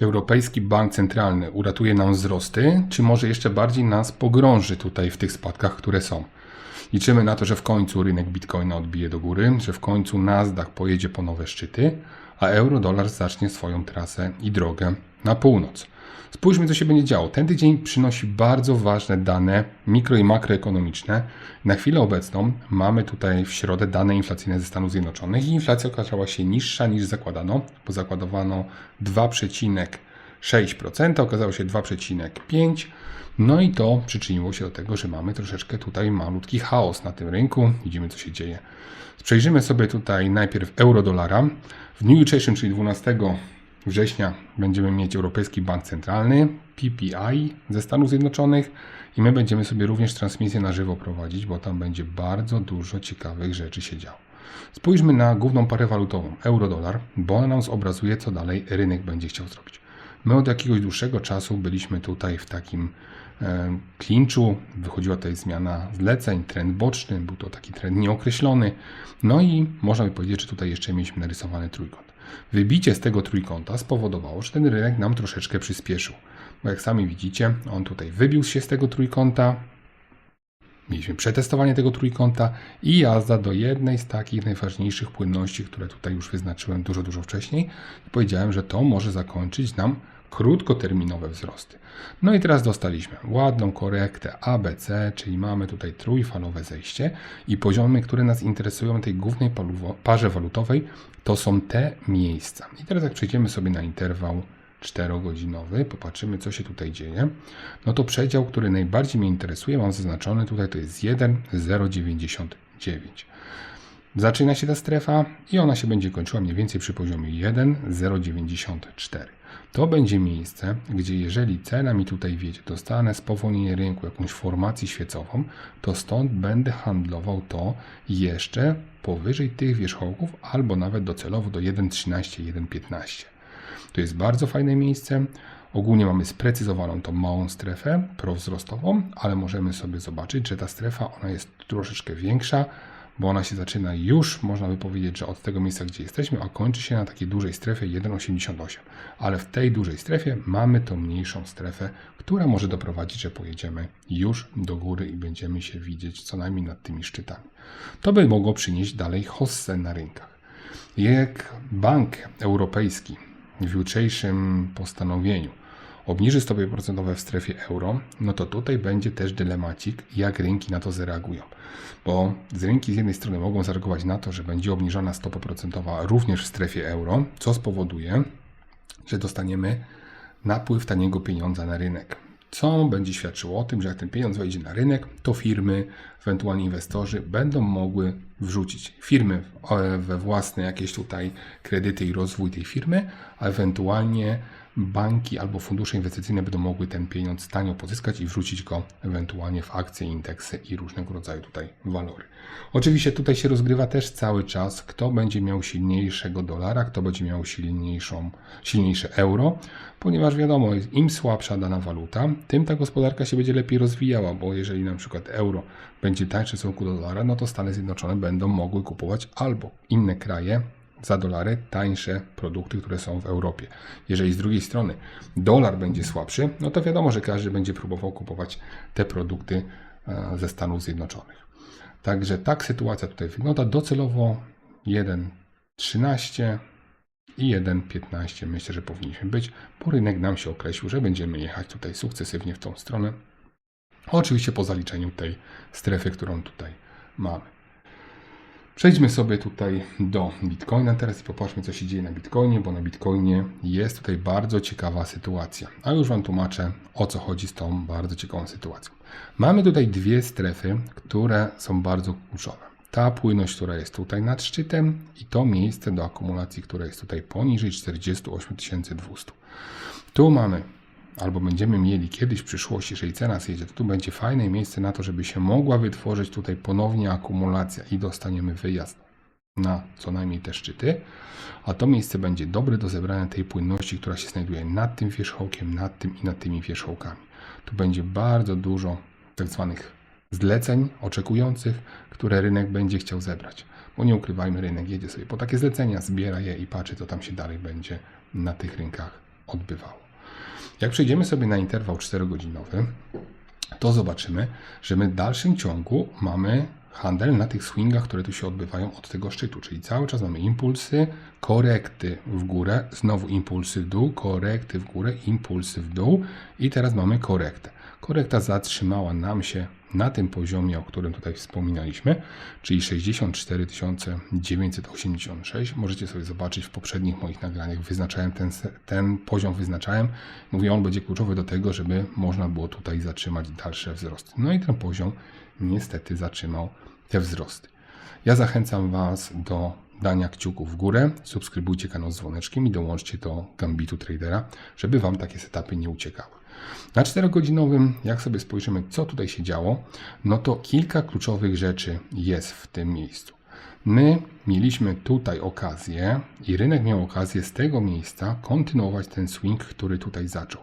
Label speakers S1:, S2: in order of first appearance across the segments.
S1: Czy Europejski Bank Centralny uratuje nam wzrosty, czy może jeszcze bardziej nas pogrąży tutaj w tych spadkach, które są? Liczymy na to, że w końcu rynek bitcoina odbije do góry, że w końcu Nasdaq pojedzie po nowe szczyty, a euro-dolar zacznie swoją trasę i drogę na północ. Spójrzmy, co się będzie działo. Ten tydzień przynosi bardzo ważne dane mikro i makroekonomiczne. Na chwilę obecną mamy tutaj w środę dane inflacyjne ze Stanów Zjednoczonych i inflacja okazała się niższa niż zakładano, bo zakładano 2,6%, okazało się 2,5%. No i to przyczyniło się do tego, że mamy troszeczkę tutaj malutki chaos na tym rynku. Widzimy, co się dzieje. Przejrzymy sobie tutaj najpierw euro-dolara. W dniu jutrzejszym, czyli 12 września, będziemy mieć Europejski Bank Centralny, PPI ze Stanów Zjednoczonych i my będziemy sobie również transmisję na żywo prowadzić, bo tam będzie bardzo dużo ciekawych rzeczy się działo. Spójrzmy na główną parę walutową, euro-dolar, bo ona nam zobrazuje, co dalej rynek będzie chciał zrobić. My od jakiegoś dłuższego czasu byliśmy tutaj w takim e, klinczu, wychodziła tutaj zmiana zleceń, trend boczny, był to taki trend nieokreślony. No i można by powiedzieć, że tutaj jeszcze mieliśmy narysowany trójkąt. Wybicie z tego trójkąta spowodowało, że ten rynek nam troszeczkę przyspieszył. Bo jak sami widzicie, on tutaj wybił się z tego trójkąta, Mieliśmy przetestowanie tego trójkąta i jazda do jednej z takich najważniejszych płynności, które tutaj już wyznaczyłem dużo, dużo wcześniej. Powiedziałem, że to może zakończyć nam krótkoterminowe wzrosty. No i teraz dostaliśmy ładną korektę ABC, czyli mamy tutaj trójfalowe zejście i poziomy, które nas interesują tej głównej parze walutowej, to są te miejsca. I teraz jak przejdziemy sobie na interwał 4-godzinowy, popatrzymy co się tutaj dzieje, no to przedział, który najbardziej mnie interesuje, mam zaznaczony tutaj, to jest 1,099. Zaczyna się ta strefa i ona się będzie kończyła mniej więcej przy poziomie 1,094. To będzie miejsce, gdzie jeżeli cena mi tutaj wiedzie, dostanę spowolnienie rynku, jakąś formację świecową, to stąd będę handlował to jeszcze powyżej tych wierzchołków albo nawet docelowo do 1,13, 1,15. To jest bardzo fajne miejsce. Ogólnie mamy sprecyzowaną tą małą strefę prowzrostową, ale możemy sobie zobaczyć, że ta strefa ona jest troszeczkę większa, bo ona się zaczyna już, można by powiedzieć, że od tego miejsca, gdzie jesteśmy, a kończy się na takiej dużej strefie 1,88. Ale w tej dużej strefie mamy tą mniejszą strefę, która może doprowadzić, że pojedziemy już do góry i będziemy się widzieć co najmniej nad tymi szczytami. To by mogło przynieść dalej hossę na rynkach. Jak Bank Europejski w jutrzejszym postanowieniu obniży stopy procentowe w strefie euro, no to tutaj będzie też dylemacik, jak rynki na to zareagują. Bo z rynki z jednej strony mogą zareagować na to, że będzie obniżona stopa procentowa również w strefie euro, co spowoduje, że dostaniemy napływ taniego pieniądza na rynek. Co będzie świadczyło o tym, że jak ten pieniądz wejdzie na rynek, to firmy, ewentualnie inwestorzy będą mogły wrzucić firmy we własne jakieś tutaj kredyty i rozwój tej firmy, a ewentualnie banki albo fundusze inwestycyjne będą mogły ten pieniądz tanio pozyskać i wrzucić go ewentualnie w akcje, indeksy i różnego rodzaju tutaj walory. Oczywiście tutaj się rozgrywa też cały czas, kto będzie miał silniejszego dolara, kto będzie miał silniejszą, silniejsze euro, ponieważ wiadomo, im słabsza dana waluta, tym ta gospodarka się będzie lepiej rozwijała, bo jeżeli na przykład euro będzie tańsze w stosunku do dolara, no to Stany Zjednoczone będą mogły kupować albo inne kraje za dolary tańsze produkty, które są w Europie. Jeżeli z drugiej strony dolar będzie słabszy, no to wiadomo, że każdy będzie próbował kupować te produkty e, ze Stanów Zjednoczonych. Także tak sytuacja tutaj wygląda. Docelowo 1,13 i 1,15 myślę, że powinniśmy być, bo rynek nam się określił, że będziemy jechać tutaj sukcesywnie w tą stronę. Oczywiście po zaliczeniu tej strefy, którą tutaj mamy. Przejdźmy sobie tutaj do Bitcoina teraz i popatrzmy, co się dzieje na Bitcoinie, bo na Bitcoinie jest tutaj bardzo ciekawa sytuacja. A już Wam tłumaczę, o co chodzi z tą bardzo ciekawą sytuacją. Mamy tutaj dwie strefy, które są bardzo kluczowe. Ta płynność, która jest tutaj nad szczytem i to miejsce do akumulacji, które jest tutaj poniżej 48 200. Tu mamy albo będziemy mieli kiedyś w przyszłości, jeżeli cena zjedzie, to tu będzie fajne miejsce na to, żeby się mogła wytworzyć tutaj ponownie akumulacja i dostaniemy wyjazd na co najmniej te szczyty, a to miejsce będzie dobre do zebrania tej płynności, która się znajduje nad tym wierzchołkiem, nad tym i nad tymi wierzchołkami. Tu będzie bardzo dużo tak zwanych zleceń oczekujących, które rynek będzie chciał zebrać. Bo nie ukrywajmy, rynek jedzie sobie po takie zlecenia, zbiera je i patrzy, co tam się dalej będzie na tych rynkach odbywało. Jak przejdziemy sobie na interwał 4-godzinowy, to zobaczymy, że my w dalszym ciągu mamy handel na tych swingach, które tu się odbywają od tego szczytu, czyli cały czas mamy impulsy, korekty w górę, znowu impulsy w dół, korekty w górę, impulsy w dół i teraz mamy korektę. Korekta zatrzymała nam się na tym poziomie, o którym tutaj wspominaliśmy, czyli 64 986. Możecie sobie zobaczyć w poprzednich moich nagraniach, wyznaczałem ten, ten poziom, wyznaczałem. Mówię, on będzie kluczowy do tego, żeby można było tutaj zatrzymać dalsze wzrosty. No i ten poziom niestety zatrzymał te wzrosty. Ja zachęcam Was do dania kciuków w górę, subskrybujcie kanał z dzwoneczkiem i dołączcie do Gambitu Tradera, żeby Wam takie setupy nie uciekały. Na 4-godzinowym, jak sobie spojrzymy, co tutaj się działo, no to kilka kluczowych rzeczy jest w tym miejscu. My mieliśmy tutaj okazję i rynek miał okazję z tego miejsca kontynuować ten swing, który tutaj zaczął.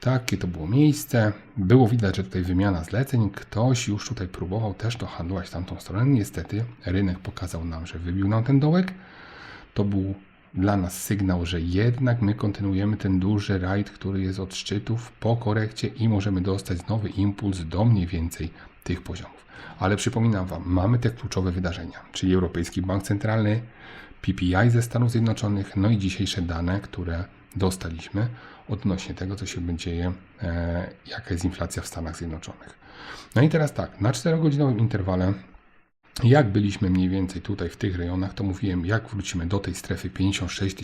S1: Takie to było miejsce. Było widać, że tutaj wymiana zleceń. Ktoś już tutaj próbował też to handlować tamtą stronę. Niestety rynek pokazał nam, że wybił nam ten dołek. To był dla nas sygnał, że jednak my kontynuujemy ten duży rajd, który jest od szczytów po korekcie i możemy dostać nowy impuls do mniej więcej tych poziomów. Ale przypominam Wam, mamy te kluczowe wydarzenia, czyli Europejski Bank Centralny, PPI ze Stanów Zjednoczonych, no i dzisiejsze dane, które dostaliśmy odnośnie tego, co się dzieje, e, jaka jest inflacja w Stanach Zjednoczonych. No i teraz tak, na 4-godzinowym interwale jak byliśmy mniej więcej tutaj w tych rejonach, to mówiłem, jak wrócimy do tej strefy 56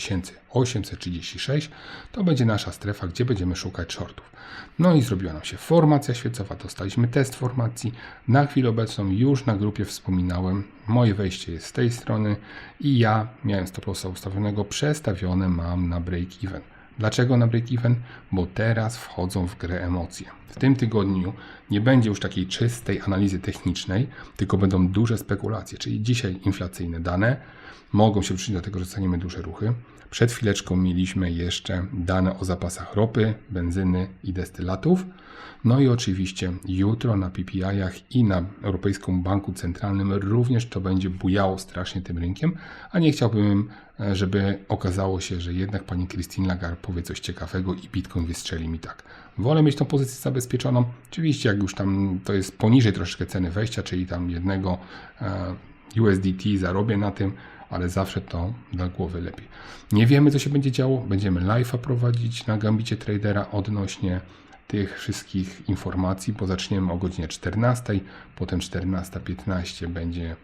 S1: 836, to będzie nasza strefa, gdzie będziemy szukać shortów. No i zrobiła nam się formacja świecowa, dostaliśmy test formacji. Na chwilę obecną już na grupie wspominałem, moje wejście jest z tej strony i ja miałem stop lossa ustawionego, przestawione mam na break even. Dlaczego na break-even? Bo teraz wchodzą w grę emocje. W tym tygodniu nie będzie już takiej czystej analizy technicznej, tylko będą duże spekulacje, czyli dzisiaj inflacyjne dane mogą się przyczynić do tego, że staniemy duże ruchy. Przed chwileczką mieliśmy jeszcze dane o zapasach ropy, benzyny i destylatów. No i oczywiście jutro na PPI-ach i na Europejskim Banku Centralnym również to będzie bujało strasznie tym rynkiem, a nie chciałbym, e, żeby okazało się, że jednak pani Christine Lagarde powie coś ciekawego i Bitcoin wystrzeli mi tak. Wolę mieć tą pozycję zabezpieczoną. Oczywiście jak już tam to jest poniżej troszeczkę ceny wejścia, czyli tam jednego e, USDT zarobię na tym, ale zawsze to dla głowy lepiej. Nie wiemy, co się będzie działo. Będziemy live'a prowadzić na Gambicie Tradera odnośnie tych wszystkich informacji, bo zaczniemy o godzinie 14, potem 14.15 będzie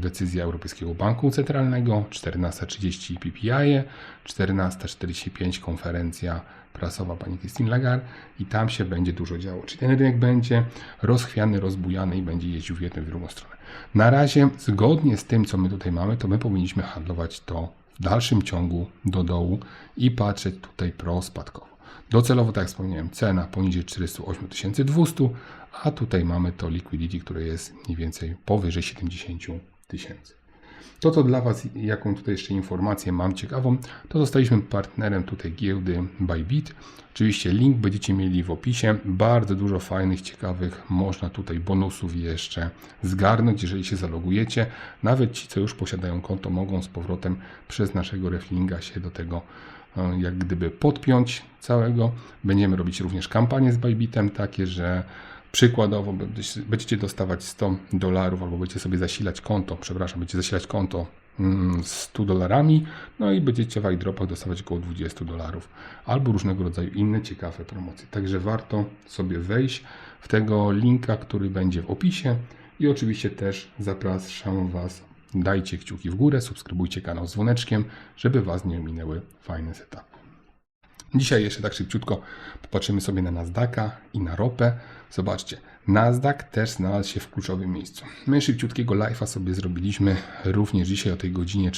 S1: decyzja Europejskiego Banku Centralnego, 14.30 PPI, 14.45 konferencja prasowa pani Christine Lagarde i tam się będzie dużo działo. Czyli ten rynek będzie rozchwiany, rozbujany i będzie jeździł w jedną i w drugą stronę. Na razie, zgodnie z tym, co my tutaj mamy, to my powinniśmy handlować to w dalszym ciągu do dołu i patrzeć tutaj prospadkowo. Docelowo, tak jak wspomniałem, cena poniżej 48 200, a tutaj mamy to liquidity, które jest mniej więcej powyżej 70 tysięcy. To, co dla Was, jaką tutaj jeszcze informację mam ciekawą, to zostaliśmy partnerem tutaj giełdy Bybit. Oczywiście link będziecie mieli w opisie. Bardzo dużo fajnych, ciekawych, można tutaj bonusów jeszcze zgarnąć, jeżeli się zalogujecie. Nawet ci, co już posiadają konto, mogą z powrotem przez naszego reflinga się do tego jak gdyby podpiąć całego. Będziemy robić również kampanie z Bybitem, takie, że Przykładowo będziecie- dostawać 100 dolarów albo będziecie sobie zasilać konto, przepraszam, będziecie zasilać konto mm, z 100 dolarami, no i będziecie w iDropach dostawać około 20 dolarów albo różnego rodzaju inne ciekawe promocje. Także warto sobie wejść w tego linka, który będzie w opisie i oczywiście też zapraszam Was, dajcie kciuki w górę, subskrybujcie kanał z dzwoneczkiem, żeby Was nie ominęły fajne setupy. Dzisiaj jeszcze tak szybciutko popatrzymy sobie na Nasdaqa i na ropę. Zobaczcie, Nasdaq też znalazł się w kluczowym miejscu. My szybciutkiego live'a sobie zrobiliśmy również dzisiaj o tej godzinie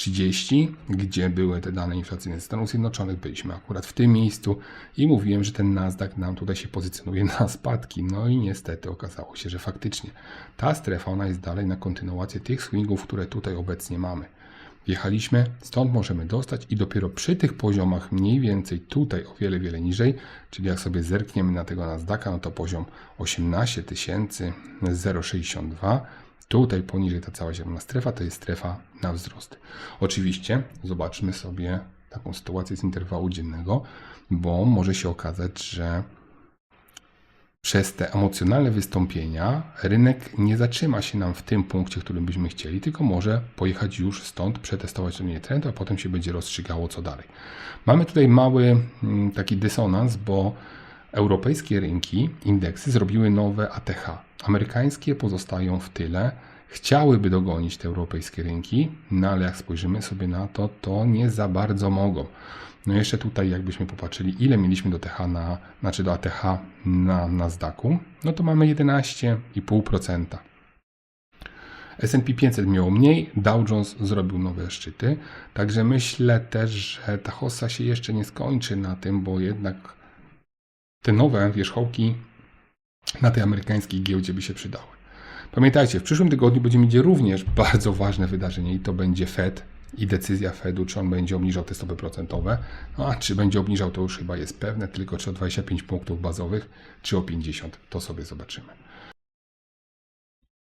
S1: 14.30, gdzie były te dane inflacyjne Stanów Zjednoczonych. Byliśmy akurat w tym miejscu i mówiłem, że ten Nasdaq nam tutaj się pozycjonuje na spadki. No i niestety okazało się, że faktycznie ta strefa ona jest dalej na kontynuację tych swingów, które tutaj obecnie mamy. Wjechaliśmy, stąd możemy dostać i dopiero przy tych poziomach mniej więcej tutaj o wiele, wiele niżej, czyli jak sobie zerkniemy na tego Nasdaqa, no to poziom 18 062, tutaj poniżej ta cała zielona strefa to jest strefa na wzrost. Oczywiście zobaczmy sobie taką sytuację z interwału dziennego, bo może się okazać, że przez te emocjonalne wystąpienia rynek nie zatrzyma się nam w tym punkcie, którym byśmy chcieli, tylko może pojechać już stąd, przetestować linię trendu, a potem się będzie rozstrzygało co dalej. Mamy tutaj mały mm, taki dysonans, bo europejskie rynki, indeksy zrobiły nowe ATH. Amerykańskie pozostają w tyle, chciałyby dogonić te europejskie rynki, no ale jak spojrzymy sobie na to, to nie za bardzo mogą. No jeszcze tutaj jakbyśmy popatrzyli, ile mieliśmy do TH na, znaczy do ATH na Nasdaqu, no to mamy 11,5%. S&P 500 miało mniej, Dow Jones zrobił nowe szczyty, także myślę też, że ta hossa się jeszcze nie skończy na tym, bo jednak te nowe wierzchołki na tej amerykańskiej giełdzie by się przydały. Pamiętajcie, w przyszłym tygodniu będzie mieć również bardzo ważne wydarzenie i to będzie Fed i decyzja Fedu, czy on będzie obniżał te stopy procentowe. No, a czy będzie obniżał, to już chyba jest pewne, tylko czy o 25 punktów bazowych, czy o 50, to sobie zobaczymy.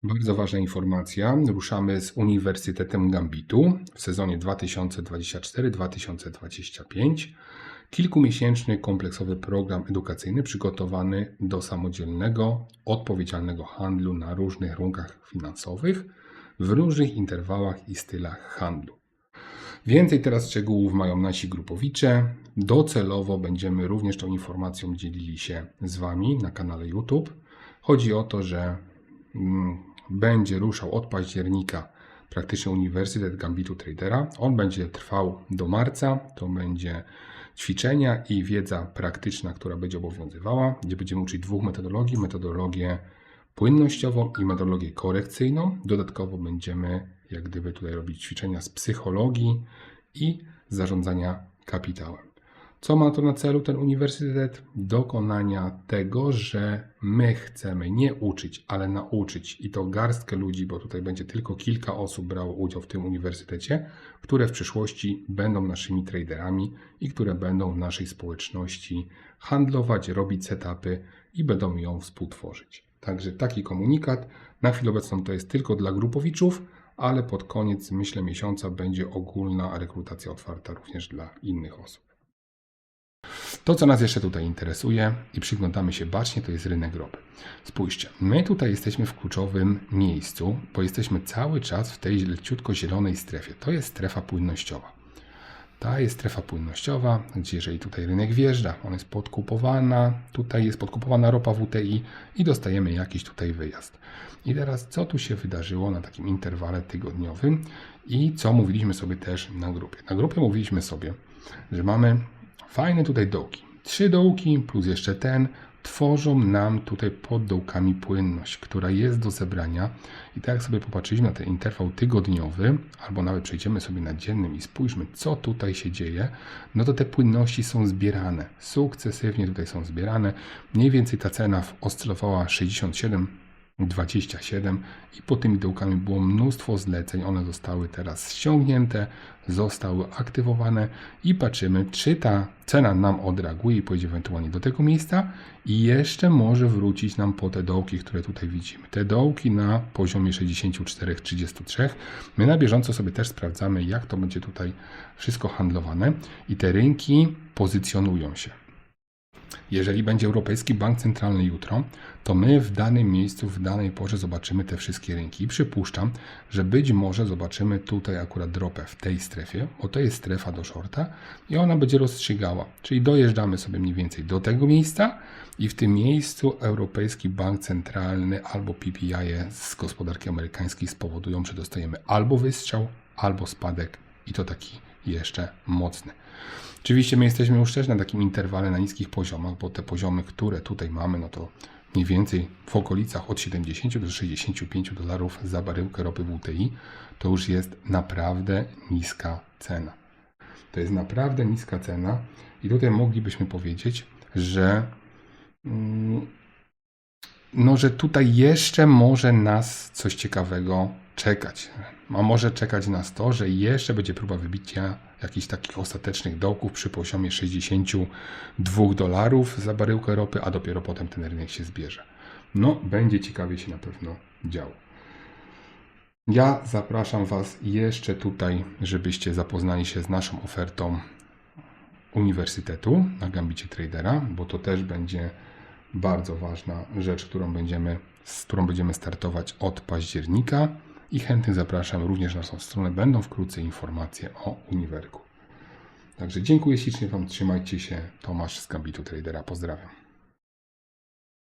S1: Bardzo ważna informacja. Ruszamy z Uniwersytetem Gambitu w sezonie 2024-2025. Kilkumiesięczny kompleksowy program edukacyjny przygotowany do samodzielnego, odpowiedzialnego handlu na różnych rynkach finansowych w różnych interwałach i stylach handlu. Więcej teraz szczegółów mają nasi grupowicze. Docelowo będziemy również tą informacją dzielili się z Wami na kanale YouTube. Chodzi o to, że mm, będzie ruszał od października praktycznie Uniwersytet Gambitu Tradera. On będzie trwał do marca. To będzie ćwiczenia i wiedza praktyczna, która będzie obowiązywała, gdzie będziemy uczyć dwóch metodologii: metodologię płynnościową i metodologię korekcyjną. Dodatkowo będziemy, jak gdyby tutaj robić ćwiczenia z psychologii i zarządzania kapitałem. Co ma to na celu ten uniwersytet? Dokonania tego, że my chcemy nie uczyć, ale nauczyć i to garstkę ludzi, bo tutaj będzie tylko kilka osób brało udział w tym uniwersytecie, które w przyszłości będą naszymi traderami i które będą w naszej społeczności handlować, robić setupy i będą ją współtworzyć. Także taki komunikat. Na chwilę obecną to jest tylko dla grupowiczów, ale pod koniec, myślę, miesiąca będzie ogólna rekrutacja otwarta również dla innych osób. To, co nas jeszcze tutaj interesuje i przyglądamy się bacznie, to jest rynek ropy. Spójrzcie, my tutaj jesteśmy w kluczowym miejscu, bo jesteśmy cały czas w tej leciutko zielonej strefie. To jest strefa płynnościowa. Ta jest strefa płynnościowa, gdzie jeżeli tutaj rynek wjeżdża, ona jest podkupowana, tutaj jest podkupowana ropa WTI i dostajemy jakiś tutaj wyjazd. I teraz co tu się wydarzyło na takim interwale tygodniowym i co mówiliśmy sobie też na grupie. Na grupie mówiliśmy sobie, że mamy fajne tutaj dołki. Trzy dołki plus jeszcze ten tworzą nam tutaj pod dołkami płynność, która jest do zebrania. I tak jak sobie popatrzyliśmy na ten interwał tygodniowy, albo nawet przejdziemy sobie na dziennym i spójrzmy, co tutaj się dzieje, no to te płynności są zbierane. Sukcesywnie tutaj są zbierane. Mniej więcej ta cena oscylowała 67 27 i pod tymi dołkami było mnóstwo zleceń. One zostały teraz ściągnięte, zostały aktywowane i patrzymy, czy ta cena nam odreaguje i pojedzie ewentualnie do tego miejsca i jeszcze może wrócić nam po te dołki, które tutaj widzimy. Te dołki na poziomie 64-33. My na bieżąco sobie też sprawdzamy, jak to będzie tutaj wszystko handlowane i te rynki pozycjonują się. Jeżeli będzie Europejski Bank Centralny jutro, to my w danym miejscu, w danej porze zobaczymy te wszystkie rynki. I przypuszczam, że być może zobaczymy tutaj akurat dropę w tej strefie, bo to jest strefa do shorta i ona będzie rozstrzygała. Czyli dojeżdżamy sobie mniej więcej do tego miejsca i w tym miejscu Europejski Bank Centralny albo PPI z gospodarki amerykańskiej spowodują, że dostajemy albo wystrzał, albo spadek i to taki jeszcze mocny. Oczywiście my jesteśmy już też na takim interwale na niskich poziomach, bo te poziomy, które tutaj mamy, no to mniej więcej w okolicach od 70 do 65 dolarów za baryłkę ropy WTI, to już jest naprawdę niska cena. To jest naprawdę niska cena i tutaj moglibyśmy powiedzieć, że mm, no, że tutaj jeszcze może nas coś ciekawego czekać. A może czekać nas to, że jeszcze będzie próba wybicia jakichś takich ostatecznych dołków przy poziomie 62 dolarów za baryłkę ropy, a dopiero potem ten rynek się zbierze. No, będzie ciekawie się na pewno działo. Ja zapraszam Was jeszcze tutaj, żebyście zapoznali się z naszą ofertą uniwersytetu na Gambicie Tradera, bo to też będzie bardzo ważna rzecz, którą będziemy, z którą będziemy startować od października i chętnych zapraszam również na naszą stronę. Będą wkrótce informacje o uniwerku. Także dziękuję ślicznie Wam, trzymajcie się. Tomasz z Gambitu Tradera, pozdrawiam.